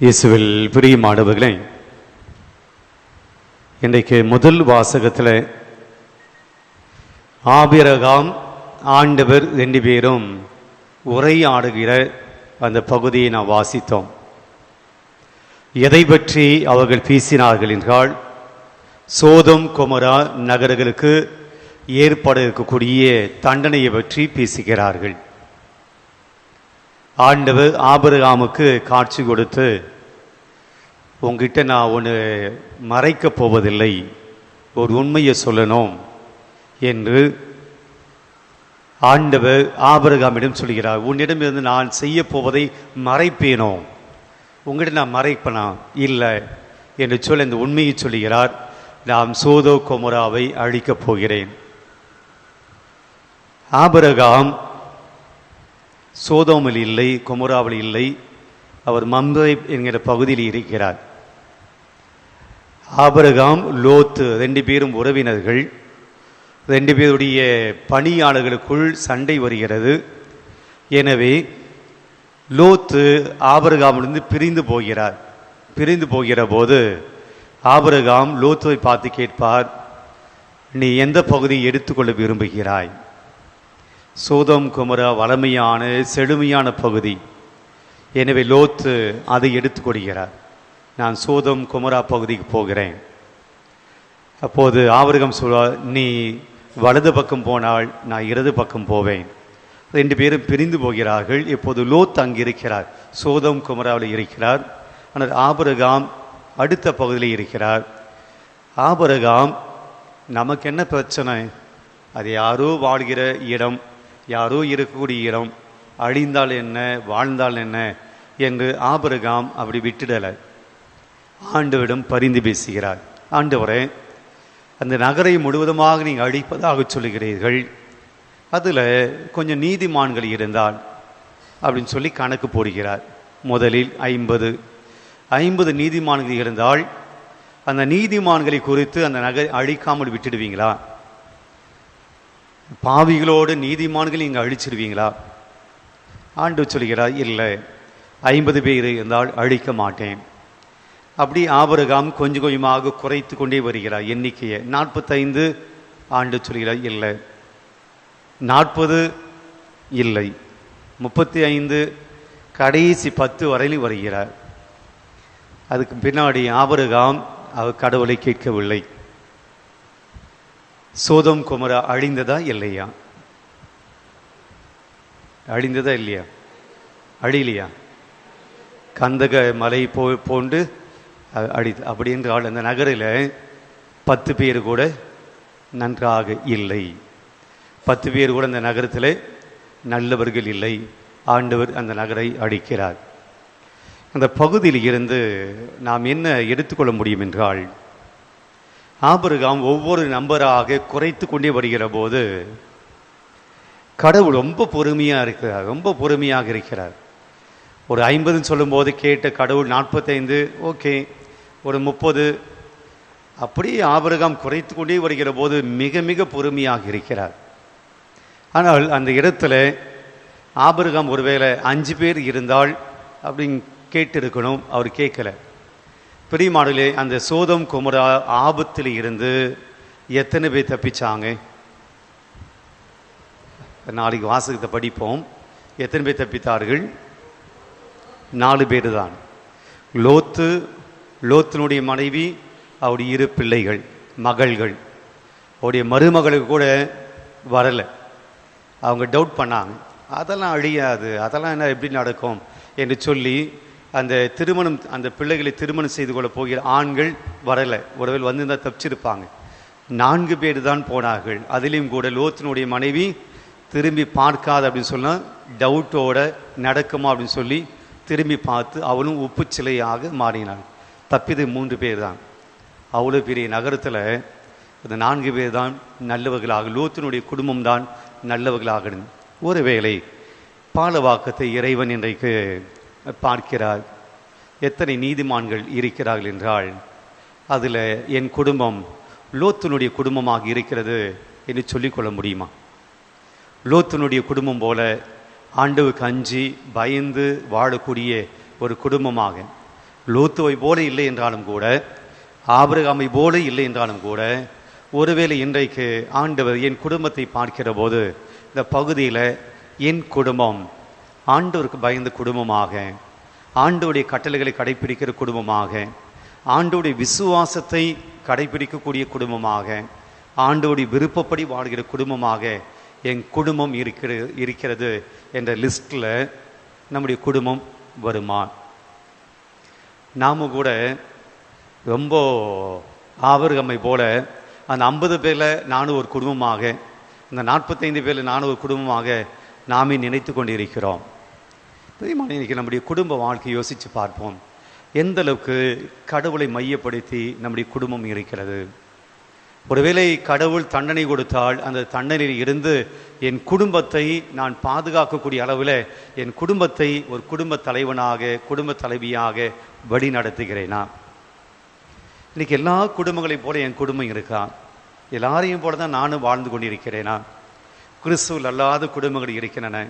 இயேசுவில் பிரியமானவர்களே இன்றைக்கு முதல் வாசகத்தில் ஆபிரகாம் ஆண்டவர் ரெண்டு பேரும் உரையாடுகிற அந்த பகுதியை நாம் வாசித்தோம். எதை பற்றி அவர்கள் பேசினார்கள் என்றால் சோதம் குமரா நகரங்களுக்கு ஏற்பட இருக்கக்கூடிய தண்டனையை பற்றி பேசுகிறார்கள். ஆண்டவர் ஆபரகாமுக்கு காட்சி கொடுத்து உங்ககிட்ட நான் ஒன்று மறைக்கப் போவதில்லை. ஒரு உண்மையை சொல்லணும் என்று ஆண்டவர் ஆபரகாமிடம் சொல்கிறார். உன்னிடமிருந்து நான் செய்ய போவதை மறைப்பேனோ? உங்கள்கிட்ட நான் மறைப்பனா? இல்லை. என்று சொல்ல இந்த உண்மையை சொல்கிறார். நாம் சோதோ கொமராவை அழிக்கப் போகிறேன். ஆபரகாம் சோதோமில் இல்லை கொமராவில் இல்லை. அவர் மம்பை என்கிற பகுதியில் இருக்கிறார். ஆபரகாம் லோத்து ரெண்டு பேரும் உறவினர்கள். ரெண்டு பேருடைய பணியாளர்களுக்குள் சண்டை வருகிறது. எனவே லோத்து ஆபரகாமிலிருந்து பிரிந்து போகிறார். பிரிந்து போகிற போது ஆபரகாம் லோத்துவை பார்த்து கேட்பார் நீ எந்த பகுதியை எடுத்துக்கொள்ள விரும்புகிறாய்? சோதம் குமரா வளமையான செழுமையான பகுதி. எனவே லோத்து அதை எடுத்துக்கொள்கிறார் நான் சோதம் குமரா பகுதிக்கு போகிறேன். அப்போது ஆவரகம் சொல்வார் நீ வலது பக்கம் போனால் நான் இடது பக்கம் போவேன். ரெண்டு பேரும் பிரிந்து போகிறார்கள். இப்போது லோத் அங்கு இருக்கிறார். சோதம் குமராவில் இருக்கிறார். ஆனால் ஆபரகாம் அடுத்த பகுதியில் இருக்கிறார். ஆபரகாம் நமக்கு என்ன பிரச்சனை? அது யாரோ வாழ்கிற இடம். யாரோ இருக்கக்கூடிய இடம் அழிந்தால் என்ன வாழ்ந்தால் என்ன என்று ஆபரகாம் அப்படி விட்டுடலை. ஆண்டவரிடம் பரிந்து பேசுகிறார். ஆண்டவரே அந்த நகரை முழுவதுமாக நீங்கள் அழிப்பதாக சொல்லுகிறீர்கள். அதில் கொஞ்சம் நீதிமான்கள் இருந்தால் அப்படின்னு சொல்லி கணக்கு போடுகிறார். முதலில் ஐம்பது. ஐம்பது நீதிமான்கள் இருந்தால் அந்த நீதிமான்களை குறித்து அந்த நகரை அழிக்காமல் விட்டுடுவீங்களா? பாவிகளோடு நீதிமான்களை இங்கே அழிச்சிருவீங்களா? ஆண்டு சொல்கிறார் இல்லை ஐம்பது பேர் இருந்தால் அழிக்க மாட்டேன். அப்படி ஆபரகாம் கொஞ்சம் கொஞ்சமாக குறைத்து கொண்டே வருகிறார் எண்ணிக்கையை. நாற்பத்தைந்து ஆண்டு சொல்கிறார் இல்லை. நாற்பது இல்லை. முப்பத்தி ஐந்து கடைசி பத்து வரையிலும் வருகிறார். அதுக்கு பின்னாடி ஆபரகாம் அவர் கடவுளை கேட்கவில்லை. சோதம் குமரா அழிந்ததா இல்லையா? அழிந்ததா இல்லையா? அழியலையா? கந்தக மலை போ போண்டு அழி அப்படின்ற ஆள் அந்த நகரில் பத்து பேர் கூட நன்றாக இல்லை. பத்து பேர் கூட அந்த நகரத்தில் நல்லவர்கள் இல்லை. ஆண்டவர் அந்த நகரை அழிக்கிறார். அந்த பகுதியில் இருந்து நாம் என்ன எடுத்துக்கொள்ள முடியும் என்றால் ஆபிரகாம் ஒவ்வொரு நம்பராக குறைத்து கொண்டே வருகிற போது கடவுள் ரொம்ப பொறுமையாக இருக்கிறார் ரொம்ப பொறுமையாக இருக்கிறார். ஒரு ஐம்பதுன்னு சொல்லும்போது கேட்ட கடவுள் நாற்பத்தைந்து ஓகே ஒரு முப்பது. அப்படியே ஆபிரகாம் குறைத்து கொண்டே வருகிற போது மிக மிக பொறுமையாக இருக்கிறார். ஆனால் அந்த இடத்துல ஆபிரகாம் ஒருவேளை அஞ்சு பேர் இருந்தால் அப்படின்னு கேட்டிருக்கணும் அவர் கேட்கல. பிரியமாடலே அந்த சோதம் குமரா ஆபத்தில் இருந்து எத்தனை பேர் தப்பிச்சாங்க? நாளைக்கு வாசகத்தை படிப்போம். எத்தனை பேர் தப்பித்தார்கள்? நாலு பேர் தான் லோத்து லோத்தினுடைய மனைவி அவருடைய இரு பிள்ளைகள் மகள்கள். அவருடைய மருமகளுக்கு கூட வரலை. அவங்க டவுட் பண்ணாங்க. அதெல்லாம் அழியாது. அதெல்லாம் என்ன எப்படி நடக்கும்? என்று சொல்லி அந்த திருமணம் அந்த பிள்ளைகளை திருமணம் செய்து கொள்ள போகிற ஆண்கள் வரலை. ஒருவேளை வந்திருந்தால் தப்பிச்சிருப்பாங்க. நான்கு பேர் தான் போனார்கள். அதிலையும் கூட லோத்தினுடைய மனைவி திரும்பி பார்க்காத அப்படின்னு சொன்னால் டவுட்டோட நடக்குமா அப்படின்னு சொல்லி திரும்பி பார்த்து அவளும் உப்பு சிலையாக மாறினாள். தப்பிது மூன்று பேர் தான். அவ்வளோ பெரிய நகரத்தில் அந்த நான்கு பேர் தான் நல்லவர்களாக லோத்தினுடைய குடும்பம் தான் நல்லவர்களாக ஒருவேளை பாலவாக்கத்தை இறைவன் இன்றைக்கு பார்க்கிறார். எத்தனை நீதிமான்கள் இருக்கிறார்கள் என்றால் அதில் என் குடும்பம் லோத்தினுடைய குடும்பமாக இருக்கிறது என்று சொல்லிக்கொள்ள முடியுமா? லோத்தினுடைய குடும்பம் போல ஆண்டவுக்கு அஞ்சி பயந்து வாழக்கூடிய ஒரு குடும்பமாக லோத்துவை போல இல்லை என்றாலும் கூட ஆபிரகாமை போல இல்லை என்றாலும் கூட ஒருவேளை இன்றைக்கு ஆண்டவர் என் குடும்பத்தை பார்க்கிற போது இந்த பகுதியில் என் குடும்பம் ஆண்டோருக்கு பயந்த குடும்பமாக ஆண்டோடைய கட்டளைகளை கடைபிடிக்கிற குடும்பமாக ஆண்டோடைய விசுவாசத்தை கடைபிடிக்கக்கூடிய குடும்பமாக ஆண்டோடைய விருப்பப்படி வாழ்கிற குடும்பமாக என் குடும்பம் இருக்கிற இருக்கிறது என்ற லிஸ்ட்டில் நம்முடைய குடும்பம் வருமா? நாம் கூட ரொம்ப ஆவர்கம்மை போல அந்த ஐம்பது பேரில் நானும் ஒரு குடும்பமாக இந்த நாற்பத்தைந்து பேரில் நானும் ஒரு குடும்பமாக நாமே நினைத்து கொண்டிருக்கிறோம். பிரியமான இன்றைக்கி நம்முடைய குடும்ப வாழ்க்கை யோசித்து பார்ப்போம். எந்த அளவுக்கு கடவுளை மையப்படுத்தி நம்முடைய குடும்பம் இருக்கிறது? ஒருவேளை கடவுள் தண்டனை கொடுத்தால் அந்த தண்டனையில் இருந்து என் குடும்பத்தை நான் பாதுகாக்கக்கூடிய அளவில் என் குடும்பத்தை ஒரு குடும்ப தலைவனாக குடும்ப தலைவியாக வழி நடத்துகிறேனா இன்றைக்கி எல்லா குடும்பங்களையும் போல என் குடும்பம் இருக்கா? எல்லாரையும் போல தான் நானும் வாழ்ந்து கொண்டிருக்கிறேனா? கிறிஸ்துவில் அல்லாத குடும்பங்கள் இருக்கின்றன.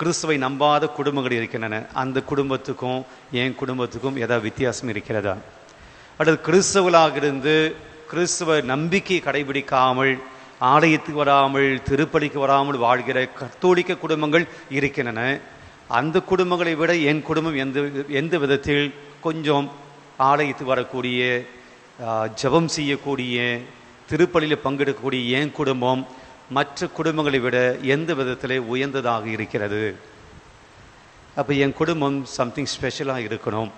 கிறிஸ்துவை நம்பாத குடும்பங்கள் இருக்கின்றன. அந்த குடும்பத்துக்கும் என் குடும்பத்துக்கும் ஏதாவது வித்தியாசம் இருக்கிறதா? அடுத்து கிறிஸ்தவர்களாக இருந்து கிறிஸ்துவ நம்பிக்கை கடைபிடிக்காமல் ஆலயத்துக்கு வராமல் திருப்பலிக்கு வராமல் வாழ்கிற கத்தோலிக்க குடும்பங்கள் இருக்கின்றன. அந்த குடும்பங்களை விட என் குடும்பம் எந்த எந்த விதத்தில் கொஞ்சம் ஆலயத்துக்கு வரக்கூடிய ஜபம் செய்யக்கூடிய திருப்பலியில் பங்கெடுக்கக்கூடிய என் குடும்பம் மற்ற குடும்பங்களை விட எந்த விதத்தில் உயர்ந்ததாக இருக்கிறது? அப்போ என் குடும்பம் சம்திங் ஸ்பெஷலாக இருக்கணும்.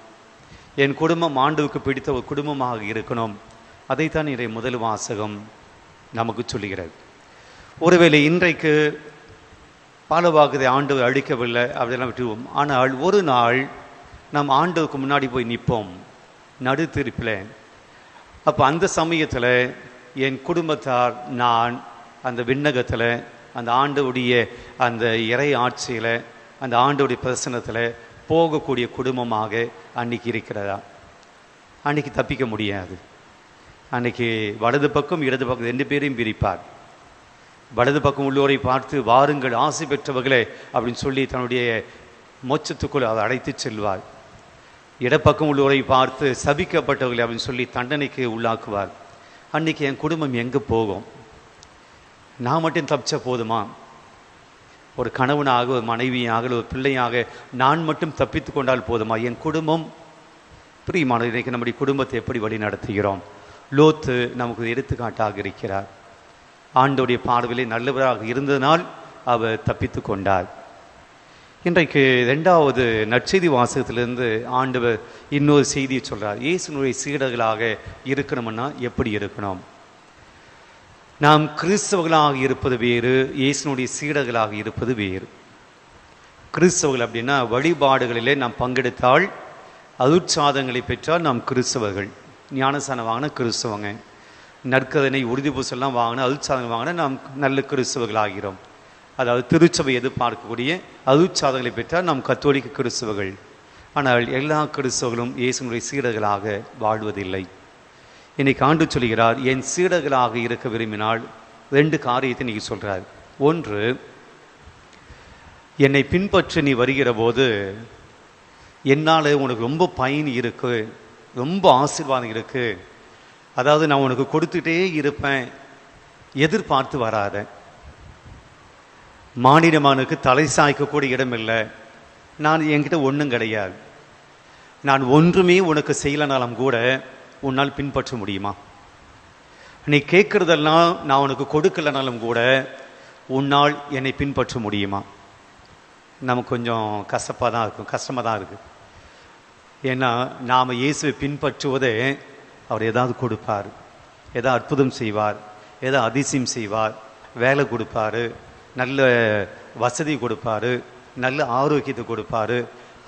என் குடும்பம் ஆண்டுவுக்கு பிடித்த ஒரு குடும்பமாக இருக்கணும். அதைத்தான் இதை முதல் வாசகம் நமக்கு சொல்லுகிறது. ஒருவேளை இன்றைக்கு பாலவாக்குதை ஆண்டு அழிக்கவில்லை அப்படிலாம் விட்டுவோம் ஆனால் ஒரு நாள் நாம் ஆண்டுக்கு முன்னாடி போய் நிற்போம். நடு திருப்பில் அப்போ அந்த சமயத்தில் என் குடும்பத்தார் நான் அந்த விண்ணகத்தில் அந்த ஆண்டவுடைய அந்த இறை ஆட்சியில் அந்த ஆண்டுடைய பிரசனத்தில் போகக்கூடிய குடும்பமாக அன்னைக்கு இருக்கிறதா? அன்னைக்கு தப்பிக்க முடியாது. அன்னைக்கு வலது பக்கம் இடது பக்கம் ரெண்டு பேரையும் பிரிப்பார். வலது பக்கம் உள்ளோரை பார்த்து வாருங்கள் ஆசை பெற்றவர்களே அப்படின்னு சொல்லி தன்னுடைய மோச்சத்துக்குள் அதை அழைத்து செல்வார். இடப்பக்கம் உள்ளோரை பார்த்து சபிக்கப்பட்டவர்களை அப்படின்னு சொல்லி தண்டனைக்கு உள்ளாக்குவார். அன்னைக்கு என் குடும்பம் எங்கே போகும்? நான் மட்டும் தப்பிச்ச போதுமா? ஒரு கணவனாக ஒரு மனைவியாக ஒரு பிள்ளையாக நான் மட்டும் தப்பித்து கொண்டால் போதுமா? என் குடும்பம்? பிரியமான இன்றைக்கு நம்முடைய குடும்பத்தை எப்படி வழி நடத்துகிறோம் லோத்து நமக்கு எடுத்துக்காட்டாக இருக்கிறார். ஆண்டோடைய பார்வையிலே நல்லவராக இருந்ததனால் அவர் தப்பித்து கொண்டார். இன்றைக்கு ரெண்டாவது நற்செய்தி வாசகத்திலிருந்து ஆண்டவர் இன்னொரு செய்தியை சொல்கிறார் இயேசுனுடைய சீடர்களாக இருக்கணும்னா எப்படி இருக்கணும்? நாம் கிறிஸ்தவர்களாக இருப்பது வேறு இயேசுனுடைய சீடர்களாக இருப்பது வேறு. கிறிஸ்தவர்கள் அப்படின்னா வழிபாடுகளிலே நாம் பங்கெடுத்தால் அருட்சாதங்களை பெற்றால் நாம் கிறிஸ்தவர்கள். ஞானசானம் வாங்கின கிறிஸ்தவங்க. நற்கதனை உறுதி பூசெல்லாம் வாங்கின அதுச்சாதங்கள் வாங்கினா நாம் நல்ல கிறிஸ்தவர்கள் ஆகிறோம் அதாவது திருச்சபை எதிர்பார்க்கக்கூடிய அதுச்சாதங்களை பெற்றால் நாம் கத்தோலிக்க கிறிஸ்தவர்கள். ஆனால் எல்லா கிறிஸ்தவர்களும் இயேசுனுடைய சீடர்களாக வாழ்வதில்லை. இன்னைக்கு ஆண்டு சொல்கிறார் என் சீடர்களாக இருக்க விரும்பினால் ரெண்டு காரியத்தை நீங்கள் சொல்கிறார் ஒன்று என்னை பின்பற்றி நீ வருகிற போது என்னால் உனக்கு ரொம்ப பயன் இருக்கு ரொம்ப ஆசீர்வாதம் இருக்கு. அதாவது நான் உனக்கு கொடுத்துட்டே இருப்பேன் எதிர்பார்த்து வராத. மானிடமானுக்கு தலை சாய்க்கக்கூடிய இடம் இல்லை. நான் என்கிட்ட ஒன்றும் கிடையாது. நான் ஒன்றுமே உனக்கு செய்யலனாலும் கூட உன்னால் பின்பற்ற முடியுமா? நீ கேட்குறதெல்லாம் நான் உனக்கு கொடுக்கலனாலும் கூட உன்னால் என்னை பின்பற்ற முடியுமா? நமக்கு கொஞ்சம் கசப்பாக தான் இருக்கும் கஷ்டமாக தான் இருக்குது ஏன்னா நாம் இயேசுவை பின்பற்றுவதே அவர் ஏதாவது கொடுப்பார். ஏதாவது அற்புதம் செய்வார் ஏதாவது அதிசயம் செய்வார் வேலை கொடுப்பார் நல்ல வசதி கொடுப்பார் நல்ல ஆரோக்கியத்தை கொடுப்பார்.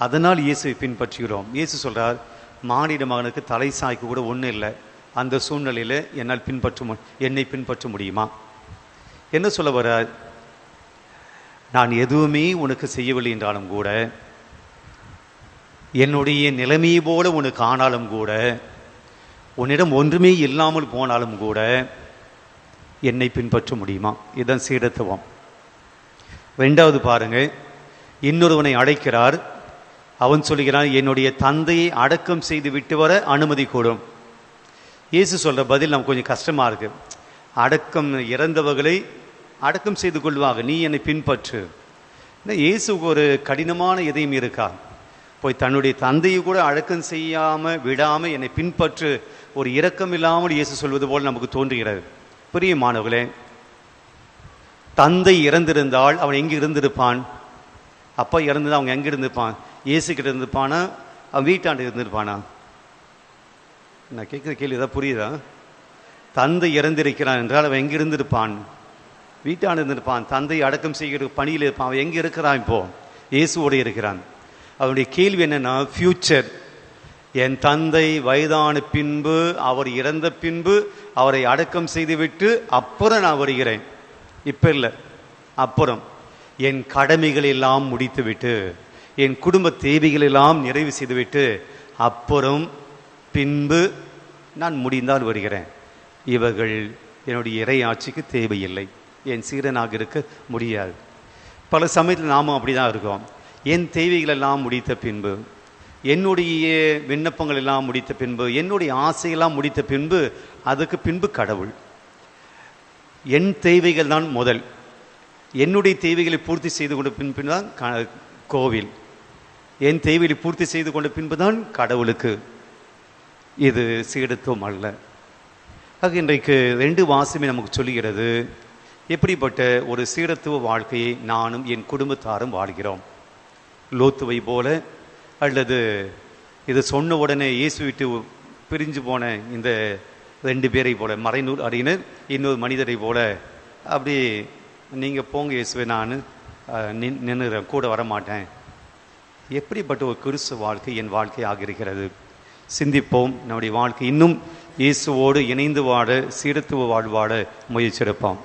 அதனால் இயேசுவை பின்பற்றுகிறோம். இயேசு சொல்கிறார் மானிட மகனுக்கு தலை சாய்க்கு கூட ஒன்றும் இல்லை. அந்த சூழ்நிலையில் என்னால் பின்பற்ற மு- என்னை பின்பற்ற முடியுமா? என்ன சொல்ல வர்றார்? நான் எதுவுமே உனக்கு செய்யவில்லை என்றாலும் கூட என்னுடைய நிலைமையை போல உனக்கு ஆனாலும் கூட உன்னிடம் ஒன்றுமே இல்லாமல் போனாலும் கூட என்னை பின்பற்ற முடியுமா? இதுதான் சீடத்துவம். ரெண்டாவது பாருங்கள் இன்னொருவனை அழைக்கிறார். அவன் சொல்லுகிறான் என்னுடைய தந்தையை அடக்கம் செய்து விட்டு வர அனுமதி கூடும். இயேசு சொல்கிற பதில் நமக்கு கொஞ்சம் கஷ்டமா இருக்கு. அடக்கம் இறந்தவர்களை அடக்கம் செய்து கொள்வாங்க. நீ என்னை பின்பற்று. என்ன இயேசுக்கு ஒரு கடினமான இதயம் இருக்கா? போய் தன்னுடைய தந்தையை கூட அடக்கம் செய்யாமல் விடாமல் என்னை பின்பற்று. ஒரு இரக்கம் இல்லாமல் இயேசு சொல்வது போல் நமக்கு தோன்றுகிறது. பிரியமானவர்களே தந்தை இறந்திருந்தால் அவன் எங்கே இருந்திருப்பான்? அப்பா இறந்தது அவங்க எங்கே இருந்திருப்பான்? இயேசு கிட்ட இருந்திருப்பானா அவன் வீட்டாண்டு இருந்திருப்பானா நான் கேட்குற கேள்வி ஏதாவது புரியுதா? தந்தை இறந்திருக்கிறான் என்றால் அவன் எங்கே இருந்திருப்பான் வீட்டாண்டு இருந்திருப்பான் தந்தை அடக்கம் செய்கிற பணியில் இருப்பான். அவன் எங்கே இருக்கிறான் இப்போ? இயேசுவோடு இருக்கிறான். அவனுடைய கேள்வி என்னென்னா ஃபியூச்சர் என் தந்தை வயதான பின்பு அவர் இறந்த பின்பு அவரை அடக்கம் செய்துவிட்டு அப்புறம் நான் வருகிறேன். இப்போ இல்லை அப்புறம். என் கடமைகள் எல்லாம் முடித்துவிட்டு. என் குடும்ப தேவைகளெல்லாம் நிறைவு செய்துவிட்டு அப்புறம் பின்பு நான் முடிந்தால் வருகிறேன். இவர்கள் என்னுடைய இறை ஆட்சிக்கு தேவையில்லை. என் சீரனாக இருக்க முடியாது. பல சமயத்தில் நாமும் அப்படிதான் இருக்கோம். என் தேவைகளெல்லாம் முடித்த பின்பு என்னுடைய விண்ணப்பங்கள் எல்லாம் முடித்த பின்பு என்னுடைய ஆசையெல்லாம் முடித்த பின்பு அதுக்கு பின்பு கடவுள். என் தேவைகள் தான் முதல். என்னுடைய தேவைகளை பூர்த்தி செய்து கொண்ட பின்பு தான் க- கோவில். என் தேவையை பூர்த்தி செய்து கொண்ட பின்புதான் கடவுளுக்கு இது சீடத்துவம் அல்ல. ஆக இன்றைக்கு ரெண்டு வாசமே நமக்கு சொல்லுகிறது. எப்படிப்பட்ட ஒரு சீடத்துவ வாழ்க்கையை நானும் என் குடும்பத்தாரும் வாழ்கிறோம். லோத்துவை போல அல்லது இது சொன்ன உடனே இயேசு விட்டு பிரிஞ்சு போன இந்த ரெண்டு பேரை போல மறைநூல் அறிஞர் இன்னொரு மனிதரை போல அப்படி நீங்கள் போங்க இயேசுவை நான் நின் நின்றுறேன் கூட வரமாட்டேன். எப்படிப்பட்ட ஒரு கிறிஸ்து வாழ்க்கை என் வாழ்க்கை இருக்கிறது? சிந்திப்போம். நம்முடைய வாழ்க்கை இன்னும் இயேசுவோடு இணைந்து வாழ சீரத்துவ வாழ்வாட முயற்சிருப்போம்